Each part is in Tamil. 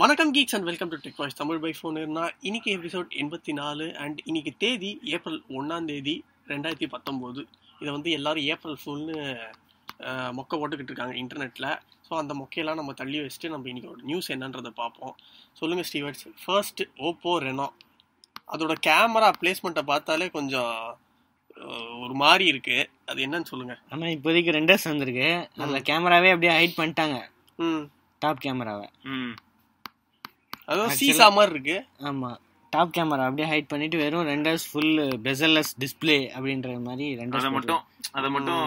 வணக்கம் geeks and welcome to tech voice Tamil by phone இருந்தால் இன்னைக்கு எபிசோட் எண்பத்தி நாலு அண்ட் இன்னைக்கு தேதி ஏப்ரல் ஒன்றாம் தேதி ரெண்டாயிரத்தி பத்தொம்போது. இதை வந்து எல்லாரும் ஏப்ரல் ஃபுல்னு மொக்க போட்டுக்கிட்டு இருக்காங்க இன்டர்நெட்டில் ஸோ அந்த மொக்கையெல்லாம் நம்ம தள்ளி வச்சுட்டு நம்ம இன்னைக்கு ஒரு நியூஸ் என்னன்றதை பார்ப்போம். சொல்லுங்கள் ஸ்டீவர்ட்ஸ். ஃபர்ஸ்ட் ஓப்போ ரெனோ அதோட கேமரா பிளேஸ்மெண்ட்டை பார்த்தாலே கொஞ்சம் ஒரு மாதிரி இருக்கு. அது என்னன்னு சொல்லுங்கள் ஆனா இப்போதைக்கு ரெண்டர்ஸ் வந்திருக்கு அதுல கேமராவே அப்படியே ஹைட் பண்ணிட்டாங்க. ம். டாப் கேமராவை Actually- சீசா மாதிரி இருக்கு. ஆமா. டாப் கேமரா அப்படியே ஹைட் பண்ணிட்டு வெறும் ரெண்டர்ஸ் ஃபுல் பெசல்லஸ் டிஸ்ப்ளே அப்படின்ற மாதிரி அத ரெண்டர்ஸ் மட்டும் அத மட்டும்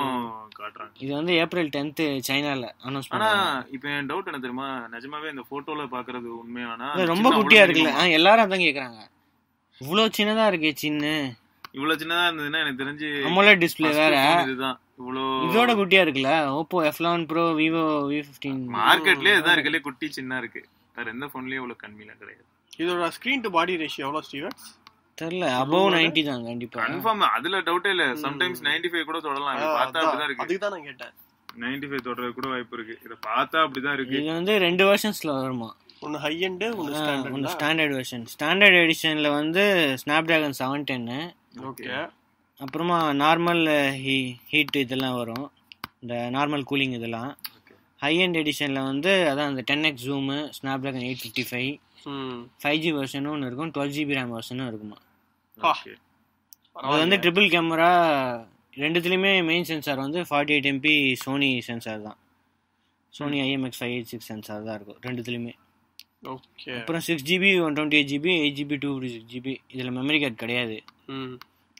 காட்டுறாங்க. இது வந்து ஏப்ரல் டென்த் சைனால அனௌன்ஸ் ஆனா பண்ணாங்க இப்ப என் டவுட் என்ன தெரியுமா? நிஜமாவே இந்த போட்டோல பாக்குறது உண்மையானா? ரொம்ப குட்டியா இருக்குல்ல. எல்லாரும் அதான் கேக்குறாங்க. இவ்வளவு சின்னதா இருக்கு சின்ன. இவ்வளவு சின்னதா இருந்ததுன்னா எனக்கு தெரிஞ்சு அமோலட் டிஸ்ப்ளே வேற. இதுதான். இதோட குட்டியா இருக்குல்ல? Oppo F eleven pro Vivo V fifteen மார்க்கெட்லயே இதுதான் இருக்கலே குட்டி சின்ன இருக்கு. வேற எந்த போன்லயும் இவ்வளவு கம்மியில கிடையாது. இதோட ஸ்க்ரீன் டு பாடி ரேஷியோ எவ்வளோ ஸ்டீவர்ட்ஸ் தெரியல அபவ் நைன்டி தான் கண்டிப்பா. கன்ஃபார்ம் அதுல டவுட்டே இல்ல. சம்டைம்ஸ் 95 ஃபைவ் கூட தொடலாம். பார்த்தா அப்படிதான் இருக்கு. அதுக்கு தான் நான் கேட்டேன். 95 ஃபைவ் தொடறது கூட வாய்ப்பு இருக்கு. இத பார்த்தா அப்படிதான் இருக்கு. இது வந்து ரெண்டு வெர்ஷன்ஸ்ல வருமா? ஒன்னு ஹை எண்டு ஒன்னு ஒன்று ஸ்டாண்டர்ட் ஸ்டாண்டர்ட் வெர்ஷன் ஸ்டாண்டர்ட் எடிஷன்ல வந்து ஸ்னாப் டிராகன் செவன் டென்னு ஓகே அப்புறமா நார்மல் ஹீ ஹீட் இதெல்லாம் வரும். இந்த நார்மல் கூலிங் இதெல்லாம். ஹை எண்ட் எடிஷனில் வந்து அதான் அந்த ten X zoom Snapdragon eight fifty five five G வெர்ஷனும் ஒன்று இருக்கும் டுவெல் ஜிபி ரேம் வெர்ஷனும் இருக்குமா. அது வந்து ட்ரிபிள் கேமரா ரெண்டுத்துலேயுமே மெயின் சென்சார் வந்து forty eight MP Sony sensor தான். Sony IMX five eight six sensor தான் இருக்கும் ரெண்டுத்துலேயுமே. ஓகே அப்புறம் six GB one twenty eight GB eight GB two fifty six GB இதில் மெமரி கார்டு கிடையாது. ம்.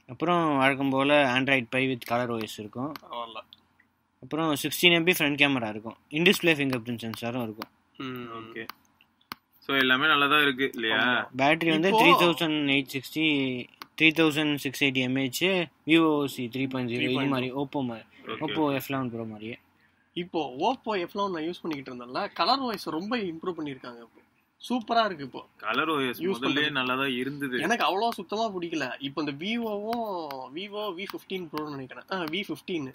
அப்புறம் வழக்கம் போல் Android pie with colour OS இருக்கும். அப்புறம் சிக்ஸ்டீன் எம்பி ஃப்ரண்ட் கேமரா இருக்கும். இன்டிஸ்பிளே ஃபிங்கர் பிரிண்ட் சென்சாரும் இருக்கும். ம் ஓகே சோ எல்லாமே நல்லதா இருக்கு இல்லையா? பேட்டரி வந்து three thousand eight sixty three thousand six eighty mAh விவோசி three point zero இது மாதிரி ஓப்போ மாதிரி. ஓப்போ எஃப் லெவன் ப்ரோ மாதிரியே. இப்போ ஓப்போ எஃப்லாம் நான் யூஸ் பண்ணிக்கிட்டு இருந்தேன்ல கலர் வாய்ஸ் ரொம்ப இம்ப்ரூவ் பண்ணியிருக்காங்க இப்போ. சூப்பரா இருக்கு இப்போ. கலர் ஓஎஸ் Use முதல்ல. நல்லா தான் இருந்தது. எனக்கு அவ்வளோ சுத்தமா பிடிக்கல. இப்போ இந்த விவோவும் விவோ வி ஃபிஃப்டீன் ப்ரோன்னு நினைக்கிறேன். ஆ வி ஃபிஃப்டீன்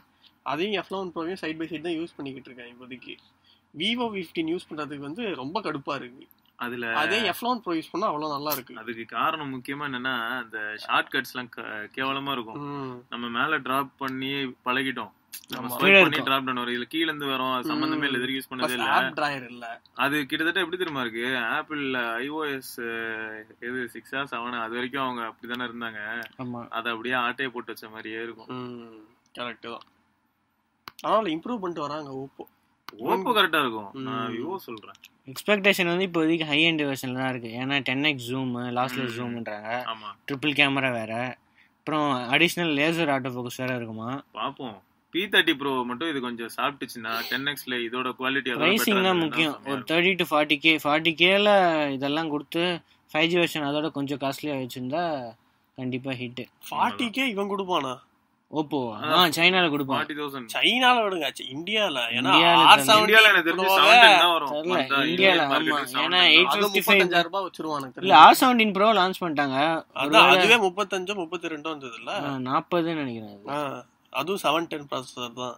அதையும் எஃப் லெவன் ப்ரோவையும் சைட் பை சைடு தான் யூஸ் பண்ணிக்கிட்டு இருக்கேன் இப்போதைக்கு. விவோ ஃபிஃப்டீன் யூஸ் பண்றதுக்கு வந்து ரொம்ப கடுப்பா இருக்கு. அதுல அதே எஃப் லெவன் ப்ரோ யூஸ் பண்ணா அவ்வளோ நல்லா இருக்கு. அதுக்கு காரணம் முக்கியமா என்னன்னா அந்த ஷார்ட் கட்ஸ் எல்லாம் கேவலமா இருக்கும். நம்ம மேல டிராப் பண்ணி பழகிட்டோம். நம்ம கீழே பண்ணி. டிராப் பண்ண வரும் இதுல கீழ இருந்து வரும். சம்பந்தமே இல்ல. இது யூஸ் பண்ணதே இல்ல. ஆப் டிராயர் இல்ல. அது கிட்டத்தட்ட எப்படி தெரியுமா இருக்கு? ஆப்பிள் ஐஓஎஸ் எது சிக்ஸா செவனா அது வரைக்கும் அவங்க அப்படிதானே இருந்தாங்க. அதை அப்படியே ஆட்டையை போட்டு வச்ச மாதிரியே இருக்கும். கரெக்ட் தான். அதனால இம்ப்ரூவ் பண்ணிட்டு வராங்க ஓப்போ. ஓப்போ கரெக்டா இருக்கும். நான். விவோ சொல்றேன். எக்ஸ்பெக்டேஷன் வந்து இப்போதைக்கு ஹை எண்ட் வெர்ஷனில் தான் இருக்குது ஏன்னா டென் எக்ஸ் ஜூம் லாஸ்ட்லெஸ். ஜூம்ன்றாங்க ட்ரிபிள் கேமரா வேறு. அப்புறம் அடிஷ்னல் லேசர் ஆட்டோ ஃபோக்கஸ் வேறு இருக்குமா? பாப்போம். பி தேர்ட்டி ப்ரோ மட்டும் இது கொஞ்சம் சாப்பிட்டுச்சுன்னா டென் எக்ஸ்ல இதோட குவாலிட்டி ப்ரைசிங் தான் முக்கியம். ஒரு thirty to forty K forty கேல இதெல்லாம் கொடுத்து ஃபைவ் ஜி வெர்ஷன் அதோட கொஞ்சம் காஸ்ட்லியாக வச்சுருந்தா கண்டிப்பாக ஹிட்டு ஃபார்ட்டி கே இவன் கொடுப்பானா? ஓப்போ. ஆ சைனால ஃபார்ட்டி தௌசண்ட் சைனால விடுங்க. இந்தியால. ஏன்னா இந்தியால ஆர் தெரியல. இந்தியால எனக்கு தெரிஞ்சு Pro-வை செவன்டீன் தான் வரும். இந்தியால ஆமா. 17 ஏன்னா தான். 8 அது 55 முப்பத்தஞ்சாயிரம் ரூபாய் வச்சிருவானுங்க இல்ல ஆர் செவன்டீன் ப்ரோ லான்ச் பண்ணிட்டாங்க. அதான் அதுவே முப்பத்தஞ்சோ முப்பத்தி ரெண்டோ வந்தது இல்ல நாற்பதுன்னு நினைக்கிறேன். அது. அதுவும் செவன் டென் ப்ராசஸர் தான்.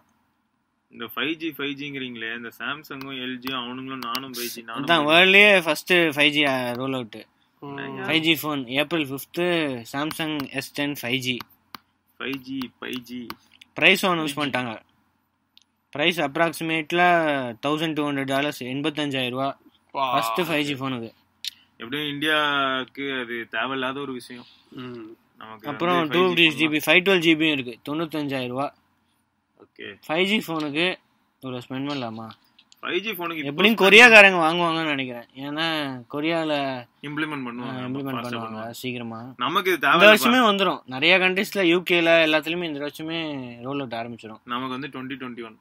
இந்த ஃபைவ் ஜி ஃபைவ் ஜிங்கிறீங்களே இந்த சாம்சங்கும் எல்ஜியும் அவனுங்களும் நானும் ஃபைவ் ஜி நானும் வேர்ல்ட்லயே first five G roll out. Five G phone April fifth Samsung S ten five G five G five G price announce பண்ணிட்டாங்க. ப்ரைஸ் அப்ராக்சிமேட்ல தௌசண்ட் டூ ஹண்ட்ரட் டாலர்ஸ் பா. ஃபர்ஸ்ட் ஃபைவ் ஜி ஃபோனுக்கு எப்படியும் இந்தியாவுக்கு அது தேவையில்லாத ஒரு விஷயம். அப்புறம் two fifty GB five twelve ஜிபியும் இருக்கு தொண்ணூத்தஞ்சாயிரம் ரூபா ஓகே ஃபைவ் ஜி ஃபோனுக்கு இவ்வளோ ஸ்பெண்ட் பண்ணலாமா? ஃபைவ் ஜி ஃபோனுக்கு எப்படியும் கொரியாக்காரங்க வாங்குவாங்கன்னு நினைக்கிறேன். ஏன்னா கொரியால இம்ப்ளிமெண்ட் பண்ணுவாங்க. இம்ப்ளிமெண்ட் பண்ணுவாங்க சீக்கிரமா. நமக்கு இது தேவை வருஷமே வந்துடும் நிறைய கண்ட்ரீஸ்ல யூகேல எல்லாத்துலயுமே இந்த வருஷமே ரோல் அவுட் ஆரம்பிச்சிடும் நமக்கு வந்து twenty twenty one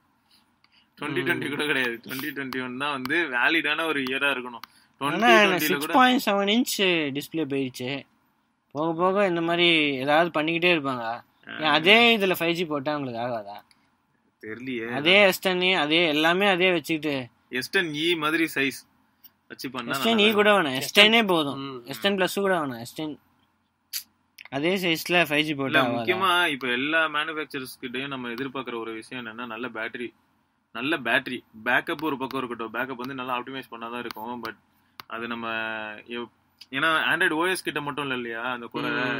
twenty twenty கூட கிடையாது. டுவெண்ட்டி டுவெண்ட்டி ஒன் தான் வந்து வேலிடான ஒரு இயரா இருக்கணும். Six point seven inch display போயிடுச்சு போக போக இந்த மாதிரி ஏதாவது பண்ணிக்கிட்டே இருப்பாங்க. அதே இதுல ஃபைவ் ஜி போட்டா உங்களுக்கு ஆகாதா? தெரியலையே. அதே எஸ்டனி அதே எல்லாமே அதே வச்சுக்கிட்டு. எஸ்டன் இ மாதிரி சைஸ் வச்சு பண்ணா எஸ்டென் இ நல்லா கூட வேணாம். எஸ்டெனே போதும். எஸ்டென் பிளஸ் கூட வேணாம். எஸ்டென் அதே சைஸ்ல ஃபைவ் ஜி போட்டா? முக்கியமா இப்ப எல்லா மேனுஃபேக்சரர்ஸ் கிட்டயும் நம்ம எதிர்பார்க்கிற ஒரு விஷயம் என்னன்னா நல்ல பேட்டரி நல்ல பேட்டரி பேக்கப் ஒரு பக்கம் இருக்கட்டும். பேக்கப் வந்து நல்லா ஆப்டிமைஸ் பண்ணாதான் இருக்கும். பட் அது நம்ம ஏன்னா ஆண்ட்ராய்டு ஓஎஸ் கிட்ட மட்டும் இல்ல இல்லையா? அந்த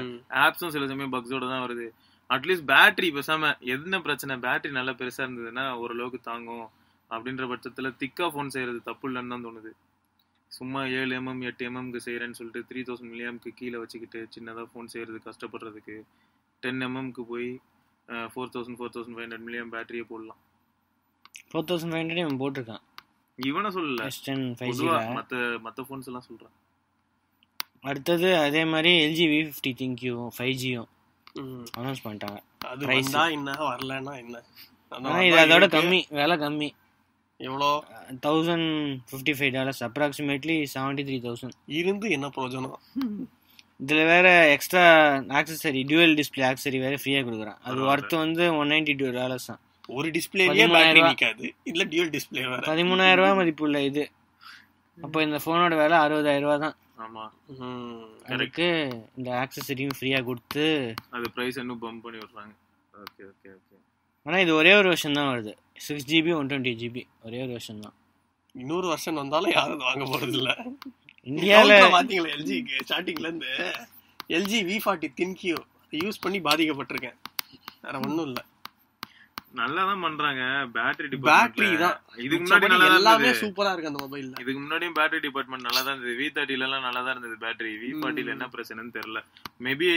ம். ஆப்ஸும் சில சமயம் பக்ஸோட தான் வருது. அட்லீஸ்ட் பேட்டரி பேசாம என்ன பிரச்சனை? பேட்டரி நல்லா பெருசா இருந்ததுன்னா ஓரளவுக்கு தாங்கும். அப்படின்ற பட்சத்துல திக்கா ஃபோன் செய்யறது தப்பு இல்லைன்னு தான் தோணுது. சும்மா ஏழு எம்எம் எட்டு எம்எம்க்கு செய்யறேன்னு சொல்லிட்டு த்ரீ தௌசண்ட் மில்லியம்க்கு கீழே வச்சுக்கிட்டு சின்னதா ஃபோன் செய்யறது கஷ்டப்படுறதுக்கு டென் எம்எம்க்கு போய் four thousand four thousand five hundred milliamp பேட்டரியே போடலாம். ஃபோர் தௌசண்ட் ஃபைவ் ஹண்ட்ரட் இவன் போட்டிருக்கான். இவனை சொல்லல. எஸ் டென் ஃபைவ் பொதுவா ஜியில் மத்த மத்த ஃபோன்ஸ் எல்லாம் சொல்றேன். அடுத்தது அதே மாதிரி LG V fifty ThinQ five ஜியும். Announce பண்ணிட்டாங்க. அது. வந்தா என்ன வரலன்னா என்ன? இது அதோட. கம்மி விலை கம்மி. எவ்வளோ? Thousand fifty five dollars approximately seventy three thousand இருந்து என்ன பிரயோஜனம்? இதில் வேற extra accessory dual display accessory வேற ஃப்ரீயாக கொடுக்குறான். அது. ஒர்த்து வந்து ஒன் நைன்டி டூ டாலர்ஸ் தான். ஒரு ரூபா. நிக்காது. இல்ல டியூல் டிஸ்பிளே வேற. பதிமூணாயிரம் ரூபாய் மதிப்புள்ள இது. அப்போ இந்த ஃபோனோட விலை அறுபதாயிரம் ரூபா தான் ஆமா. ம். அதுக்கு இந்த ஆக்சசரியும் ஃப்ரீயாக கொடுத்து அது பிரைஸ் இன்னும் பம்ப் பண்ணி விடுறாங்க. ஓகே ஓகே ஓகே ஆனால் இது ஒரே ஒரு வருஷம் தான் வருது. Six GB one twenty GB ஒரே ஒரு வருஷம் தான். இன்னொரு வருஷம் வந்தாலும் யாரும் வாங்க போறது இல்ல இந்தியாவில் எல்ஜிக்கு ஸ்டார்டிங்ல இருந்து LG V forty ThinQ use பண்ணி பாதிக்கப்பட்டிருக்கேன். வேற ஒண்ணும் இல்ல. நல்லா தான் பண்றாங்க பேட்டரி பேட்டரி தான். இதுக்கு முன்னாடி எல்லாமே சூப்பரா இருக்கு அந்த மொபைல்ல இதுக்கு முன்னாடியும் பேட்டரி டிபார்ட்மெண்ட் நல்லா தான் இருந்தது. வி தேர்ட்டில எல்லாம் நல்லா தான் இருந்தது பேட்டரி வி ஃபார்ட்டில என்ன பிரச்சனைன்னு தெரியல. மேபி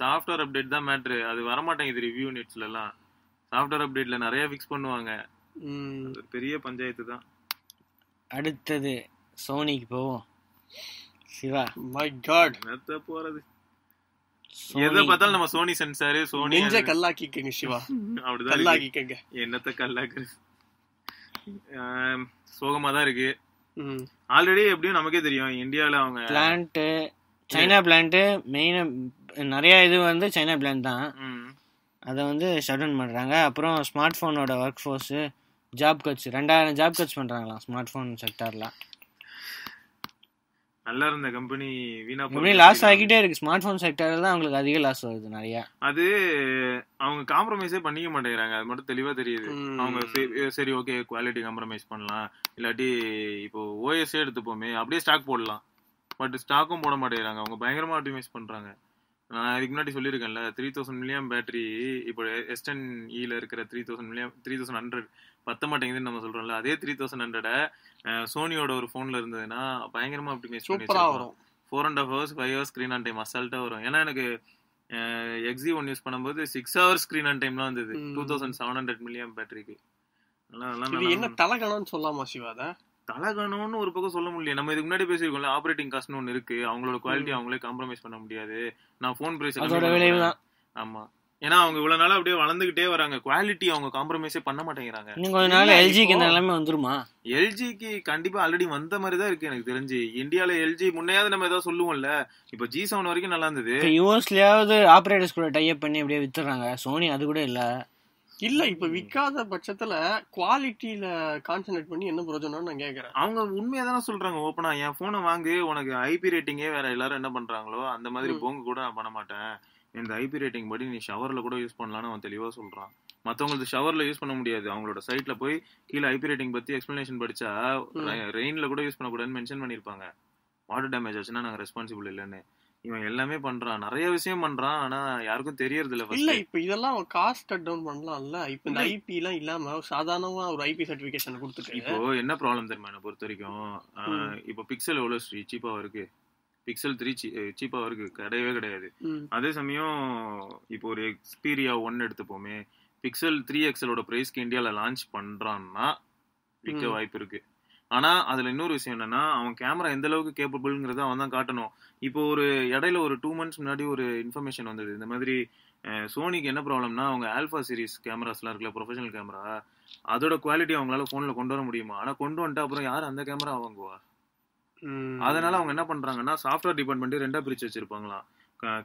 சாஃப்ட்வேர் அப்டேட் தான் மேட்ரு அது வரமாட்டேங்குது ரிவ்யூ நெட்ஸ்ல எல்லாம் சாஃப்ட்வேர் அப்டேட்ல நிறைய ஃபிக்ஸ் பண்ணுவாங்க. பெரிய பஞ்சாயத்து தான். அடுத்தது சோனிக்கு போவோம். சிவா மை காட் என்னத்த போறது? எதை பார்த்தாலும் நம்ம சோனி சென்சாரு சோனி நெஞ்ச கல்லாக்கிக்கங்க சிவா. அப்படிதான். கல்லாக்கிக்கங்க. என்னத்த கல்லாக்கு? சோகமா தான் இருக்கு. ஆல்ரெடி எப்படியும் நமக்கே தெரியும் இந்தியால அவங்க பிளான்ட்டு சைனா பிளான்ட்டு மெயினாக நிறைய இது வந்து சைனா பிளான் தான். அதை வந்து ஷட் டவுன் பண்ணுறாங்க அப்புறம் ஸ்மார்ட் ஃபோனோட ஒர்க் ஃபோர்ஸு ஜாப் கட்ஸ் ரெண்டாயிரம் ஜாப் கட்ஸ் பண்ணுறாங்களாம் ஸ்மார்ட் ஃபோன் செக்டாரில் நல்லா இருந்த கம்பெனி வீணா போறது. லாஸ் ஆகிட்டே இருக்கு. ஸ்மார்ட் ஃபோன் செக்டாரில் தான் அவங்களுக்கு அதிக லாஸ் வருது நிறையா. அது அவங்க காம்ப்ரமைஸே பண்ணிக்க மாட்டேங்கிறாங்க. அது மட்டும் தெளிவா தெரியுது. அவங்க சரி- ஓகே குவாலிட்டி காம்ப்ரமைஸ் பண்ணலாம். இல்லாட்டி இப்போ ஓஎஸ்ஏ எடுத்துப்போமே. அப்படியே ஸ்டாக் போடலாம். பட் ஸ்டாக்கும் போட மாட்டேங்கிறாங்க. அவங்க பயங்கரமா ஆப்டிமைஸ் பண்றாங்க. இதுக்கு முன்னாடி சொல்லியிருக்கேன்ல த்ரீ தௌசண்ட் மில்லியம் பேட்டரி இப்போ எஸ்டன் இல இருக்கிற three thousand milliamp three thousand hundred பத்த மாட்டேங்குதுன்னு நம்ம சொல்றோம்ல அதே த்ரீ தௌசண்ட் ஹண்ட்ரட சோனியோட ஒரு போன்ல இருந்ததுன்னா பயங்கரமா ஆப்டிமைஸ் சூப்பரா வரும். Four and half hours five hours screen on time அசால்ட்டா வரும். ஏன்னா எனக்கு எக்ஸி ஒன் யூஸ் பண்ணும்போது சிக்ஸ் ஹவர்ஸ் ஸ்க்ரீன் ஆன் டைம்லாம் வந்தது. Two thousand seven hundred milliamp பேட்டரிக்கு என்ன தலகணம்னு சொல்லாமா சிவா அத? தலகணும்னு ஒரு பக்கம் சொல்ல முடியல நம்ம இதுக்கு முன்னாடி பேசியிருக்கோம்ல ஆப்ரேட்டிங் காஸ்ட்னு ஒன்று இருக்கு. அவங்களோட குவாலிட்டி அவங்களே காம்ப்ரமைஸ் பண்ண முடியாது. நான் ஃபோன் பிரைஸ் ஆமா. ஏன்னா அவங்க இவ்வளவு நாளா அப்படியே வளர்ந்துகிட்டே வராங்க. குவாலிட்டி அவங்க காம்ப்ரமைஸே பண்ண மாட்டேங்கிறாங்க. இன்னும் கொஞ்ச நாள் எல்ஜிக்கு இந்த நிலைமை வந்துருமா? எல்ஜிக்கு கண்டிப்பா ஆல்ரெடி வந்த மாதிரி தான் இருக்கு எனக்கு தெரிஞ்சு. இந்தியால எல்ஜி முன்னையாவது நம்ம ஏதாவது சொல்லுவோம்ல இப்போ ஜி செவன் வரைக்கும் நல்லா இருந்தது. யூஎஸ்லயாவது ஆப்ரேட்டர்ஸ் கூட டைப் பண்ணி அப்படியே வித்துறாங்க சோனி அது கூட இல்ல. இல்ல இப்ப விக்காத பட்சத்துல குவாலிட்டியில கான்சென்ட்ரேட் பண்ணி என்ன பிரயோஜனம்னு நான் கேக்குறேன். அவங்க உண்மையா தானே சொல்றாங்க ஓப்பனா என் போனை வாங்கு உனக்கு ஐபி ரேட்டிங்கே வேற எல்லாரும் என்ன பண்றாங்களோ அந்த மாதிரி. போங்க கூட நான் பண்ண மாட்டேன். இந்த ஐபி ரேட்டிங் படி நீ ஷவர்ல கூட யூஸ் பண்ணலாம்னு அவன் தெளிவா சொல்றான். மத்தவங்களுக்கு ஷவர்ல யூஸ் பண்ண முடியாது. அவங்களோட சைட்ல போய் கீழே ஐபி ரேட்டிங் பத்தி எக்ஸ்பிளனேஷன் படிச்சா. ரெயின்ல கூட யூஸ் பண்ணக்கூடாதுன்னு மென்ஷன் பண்ணிருப்பாங்க. வாட்டர் டேமேஜ் ஆச்சுன்னா நாங்க ரெஸ்பான்சிபிள் இல்லைன்னு. இவன் எல்லாமே பண்றான். நிறைய விஷயம் பண்றான். ஆனா யாருக்கும் தெரியறது இல்ல இல்ல. இப்ப இதெல்லாம் காஸ்ட் கட் டவுன் பண்ணலாம்ல? இப்ப இந்த ஐபி எல்லாம் இல்லாம சாதாரணமா ஒரு ஐபி சர்டிபிகேஷன் கொடுத்துட்டு இப்போ என்ன ப்ராப்ளம் தெரியுமா என்ன பொறுத்த வரைக்கும் இப்போ பிக்சல் எவ்வளவு சீப்பா இருக்கு. பிக்சல் த்ரீ சீப்பா இருக்கு. கிடையவே கிடையாது. அதே சமயம் இப்போ ஒரு எக்ஸ்பீரியா ஒன் எடுத்துப்போமே. பிக்சல் த்ரீ எக்ஸலோட பிரைஸ்க்கு இந்தியால லான்ச் பண்றான்னா விற்க. வாய்ப்பு இருக்கு. ஆனா அதுல இன்னொரு விஷயம் என்னன்னா அவன் கேமரா எந்த அளவுக்கு கேப்பபிள்ங்கிறத அவன் தான் காட்டணும். இப்போ ஒரு இடையில ஒரு டூ மந்த்ஸ் முன்னாடி ஒரு இன்ஃபர்மேஷன் வந்தது. இந்த மாதிரி சோனிக்கு என்ன ப்ராப்ளம்னா அவங்க ஆல்பா சீரிஸ் கேமராஸ்லாம் இருக்குல்ல ப்ரொஃபஷனல் கேமரா அதோட குவாலிட்டி அவங்களால போன்ல கொண்டு வர முடியுமா? ஆனா கொண்டு வந்துட்டு அப்புறம் யார் அந்த கேமரா வாங்குவா. அதனால அவங்க என்ன பண்றாங்கன்னா சாஃப்ட்வேர் டிபார்ட்மெண்ட் ரெண்டா பிரிச்சு வச்சிருப்பாங்களாம்.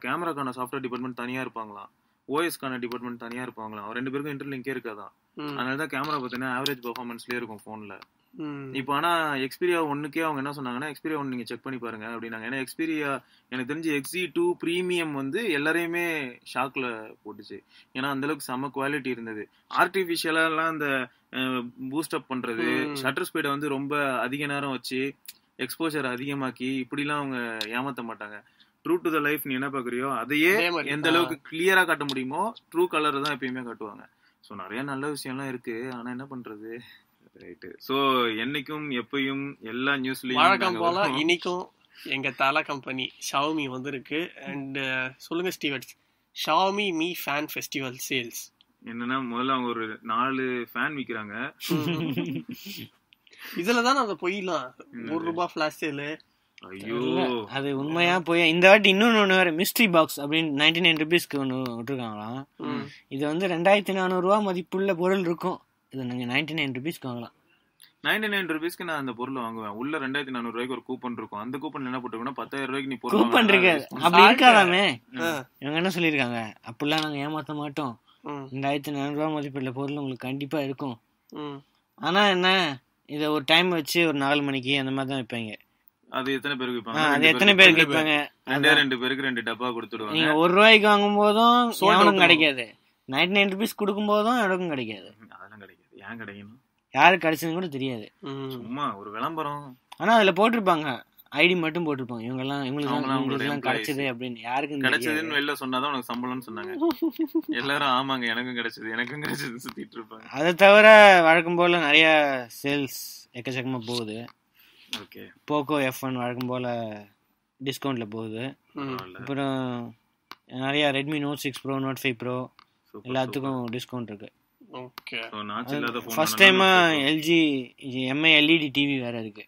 கேமராக்கான சாஃப்ட்வேர் டிபார்ட்மெண்ட் தனியா இருப்பாங்களாம். ஓஎஸ்க்கான டிபார்ட்மெண்ட் தனியா இருப்பாங்களாம். ரெண்டு பேருக்கும் இன்டர்லிங்கே இருக்காதான். அதனால தான் கேமரா பார்த்தீங்கன்னா ஆவரேஜ் பெர்ஃபார்மன்ஸ்லயே இருக்கும் போன்ல ம். இப்போ ஆனா எக்ஸ்பீரியா ஒன்னுக்கே அவங்க என்ன சொன்னாங்கன்னா எக்ஸ்பீரியா ஒன் நீங்க செக் பண்ணி பாருங்க அப்படின்னாங்க. ஏன்னா எக்ஸ்பீரியா எனக்கு தெரிஞ்சு எக்ஸி டூ ப்ரீமியம் வந்து எல்லாரையுமே ஷாக்ல போட்டுச்சு. ஏன்னா அந்த அளவுக்கு செம குவாலிட்டி இருந்தது. ஆர்டிபிஷியலா அந்த பூஸ்ட் அப் பண்றது. ஷட்டர் ஸ்பீடை வந்து ரொம்ப அதிக நேரம் வச்சு எக்ஸ்போஜர் அதிகமாக்கி இப்படிலாம் அவங்க ஏமாத்த மாட்டாங்க. ட்ரூ டு த லைஃப் நீ என்ன பாக்குறியோ அதையே எந்த அளவுக்கு கிளியரா காட்ட முடியுமோ ட்ரூ கலர் தான் எப்பயுமே காட்டுவாங்க. ஸோ நிறைய நல்ல விஷயம்லாம் இருக்கு. ஆனா என்ன பண்றது? ரைட்டு ஸோ என்னைக்கும் எப்பயும் எல்லா நியூஸ்லயும் வழக்கம் போல. இன்னைக்கும் எங்க தலை கம்பெனி ஷாமி வந்திருக்கு. அண்ட் சொல்லுங்க stewards. Xiaomi Mi fan festival sales என்னன்னா முதல்ல அவங்க ஒரு நாலு ஃபேன் விக்கிறாங்க. இதுல தான் அதை போயிடலாம் ஒரு ரூபாய் ஃபிளாஷ் சேலு ஐயோ. அது உண்மையா போய் இந்த வாட்டி இன்னொன்னு ஒன்று வேற மிஸ்ட்ரி பாக்ஸ் அப்படின்னு நைன்டி நைன் ருபீஸ்க்கு ஒன்று விட்டுருக்காங்களாம். இது வந்து ரெண்டாயிரத்தி நானூறுரூவா மதிப்புள்ள பொருள் இருக்கும். இது நாங்கள் நைன்டி நைன் ருபீஸ்க்கு வாங்கலாம். நைன்டி நைன் ருபீஸ்க்கு நான் அந்த பொருளை வாங்குவேன். உள்ள ரெண்டாயிரத்தி நானூறு ரூபாய்க்கு ஒரு கூப்பன் இருக்கும். அந்த கூப்பன் என்ன போட்டுருக்கோம்னா பத்தாயிரம் ரூபாய்க்கு நீ பொருள் கூப்பன் இருக்கு. அப்படி இருக்காதாமே. இவங்க என்ன சொல்லியிருக்காங்க? அப்படிலாம் நாங்கள் ஏமாத்த மாட்டோம். ரெண்டாயிரத்தி நானூறுரூவா மதிப்புள்ள பொருள் உங்களுக்கு கண்டிப்பா இருக்கும். ஆனா என்ன? இதை ஒரு டைம் வச்சு ஒரு நாலு மணிக்கு அந்த மாதிரி தான் வைப்பாங்க அது எத்தனை பேருக்கு ஆ, விற்பாங்க அது எத்தனை பேருக்கு- வைப்பாங்க ரெண்டே ரெண்டு பேருக்கு ரெண்டு டப்பா கொடுத்துடுவாங்க. நீங்க ஒரு ரூபாய்க்கு வாங்கும் போதும் எவனுக்கும் கிடைக்காது. நைன்டி நைன் ருபீஸ் கொடுக்கும் போதும் அதெல்லாம் கிடைக்காது. ஏன் கிடைக்கணும்? யாருக்கு கிடைச்சதுன்னு கூட தெரியாது. சும்மா ஒரு விளம்பரம். ஆனா அதுல போட்டிருப்பாங்க. ஐடி மட்டும் போட்டிருப்பாங்க. இவங்க எல்லாம் இவங்களுக்கு employees. கிடைச்சது அப்படின்னு யாருக்கும் கிடைச்சதுன்னு வெளில சொன்னாதான் உனக்கு சம்பளம்னு சொன்னாங்க. எல்லாரும் ஆமாங்க எனக்கும் கிடைச்சது எனக்கும் கிடைச்சது சுத்திட்டு இருப்பாங்க. அதை தவிர வழக்கம் போல நிறைய சேல்ஸ் எக்கச்சக்கமா போகுது. ஓகே. போக்கோ எஃப் ஒன் வழக்கம் போல டிஸ்கவுண்ட்ல போகுது. அப்புறம் நிறைய Redmi Note six Pro Note five Pro எல்லாத்துக்கும் டிஸ்கவுண்ட் இருக்கு. ஓகே ஃபர்ஸ்ட் டைமா எல்ஜி எம்ஐ எல்இடி டிவி வேற இருக்கு.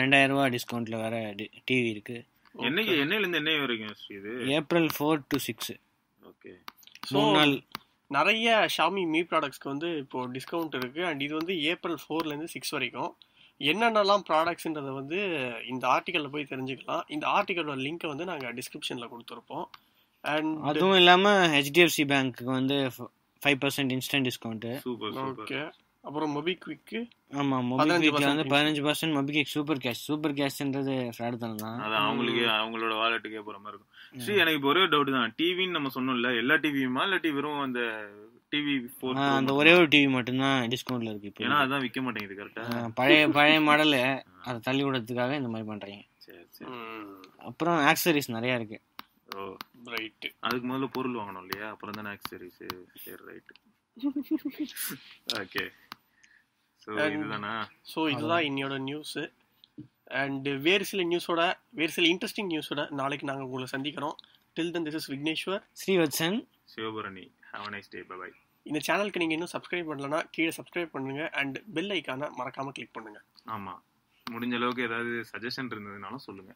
ரெண்டாயிரம் ரூபாய் டிஸ்கவுண்ட்ல வேற டிவி இருக்கு. என்னைக்கு என்னையில இருந்து என்ன வரைக்கும் இது? April four to six okay so மூணு நாள். நிறைய ஷாமி மீ ப்ராடக்ட்ஸ்க்கு வந்து இப்போ டிஸ்கவுண்ட் இருக்கு. அண்ட் இது வந்து ஏப்ரல் ஃபோர்லேருந்து சிக்ஸ் வரைக்கும். என்னென்னலாம் ப்ராடக்ட்ஸ்ன்றதை வந்து இந்த ஆர்டிக்கலில் போய் தெரிஞ்சுக்கலாம். இந்த ஆர்டிக்கலோட லிங்க்கை வந்து நாங்கள் டிஸ்கிரிப்ஷனில் கொடுத்துருப்போம். அண்ட் அதுவும் இல்லாம ஹெச்டிஎஃப்சி பேங்க்கு வந்து five percent instant discount super super okay அப்புறம் மொபிக்விக்கு ஆமா 15% மொபிக்விக்ல வந்து பதினஞ்சு percent MobiKwik super cash super கேஷ்ன்றது fraud தானே தான் அது அவங்களுக்கு அவங்களோட வாலெட்டுக்கே போற மாதிரி இருக்கும். ஸ்ரீ எனக்கு இப்போ ஒரே டவுட் தான். டிவின்னு நம்ம சொன்னோம்ல எல்லா டிவியுமா இல்லாட்டி வெறும் அந்த டிவி அந்த ஒரே ஒரு டிவி மட்டும்தான் டிஸ்கவுண்ட்ல இருக்கு இப்போ. ஏன்னா அதான் விற்க மாட்டேங்குது கரெக்டா ஆ, பழைய பழைய மாடலு அதை தள்ளி விடுறதுக்காக இந்த மாதிரி பண்றீங்க. சரி சரி. அப்புறம் ஆக்சரிஸ் நிறைய இருக்கு. ஓ ரைட்டு அதுக்கு முதல்ல பொருள் வாங்கணும் இல்லையா? அப்புறம் தானே ஆக்சரிஸ் சரி ரைட் ஓகே ஸோ இதுதானா? ஸோ இதுதான் இன்னையோட நியூஸு அண்ட் வேறு சில நியூஸோட வேறு சில இன்ட்ரெஸ்டிங் நியூஸோட நாளைக்கு நாங்கள் உங்களை சந்திக்கிறோம். Till then this is Vigneshwar Srivatsan. Sivabharani. Have nice day bye இந்த சேனலுக்கு நீங்கள் இன்னும் சப்ஸ்கிரைப் பண்ணலன்னா கீழே சப்ஸ்கிரைப் பண்ணுங்க அண்ட் பெல் ஐக்கானை மறக்காமல் கிளிக் பண்ணுங்க. ஆமா. முடிஞ்ச அளவுக்கு ஏதாவது சஜஷன் இருந்ததுனாலும் சொல்லுங்க.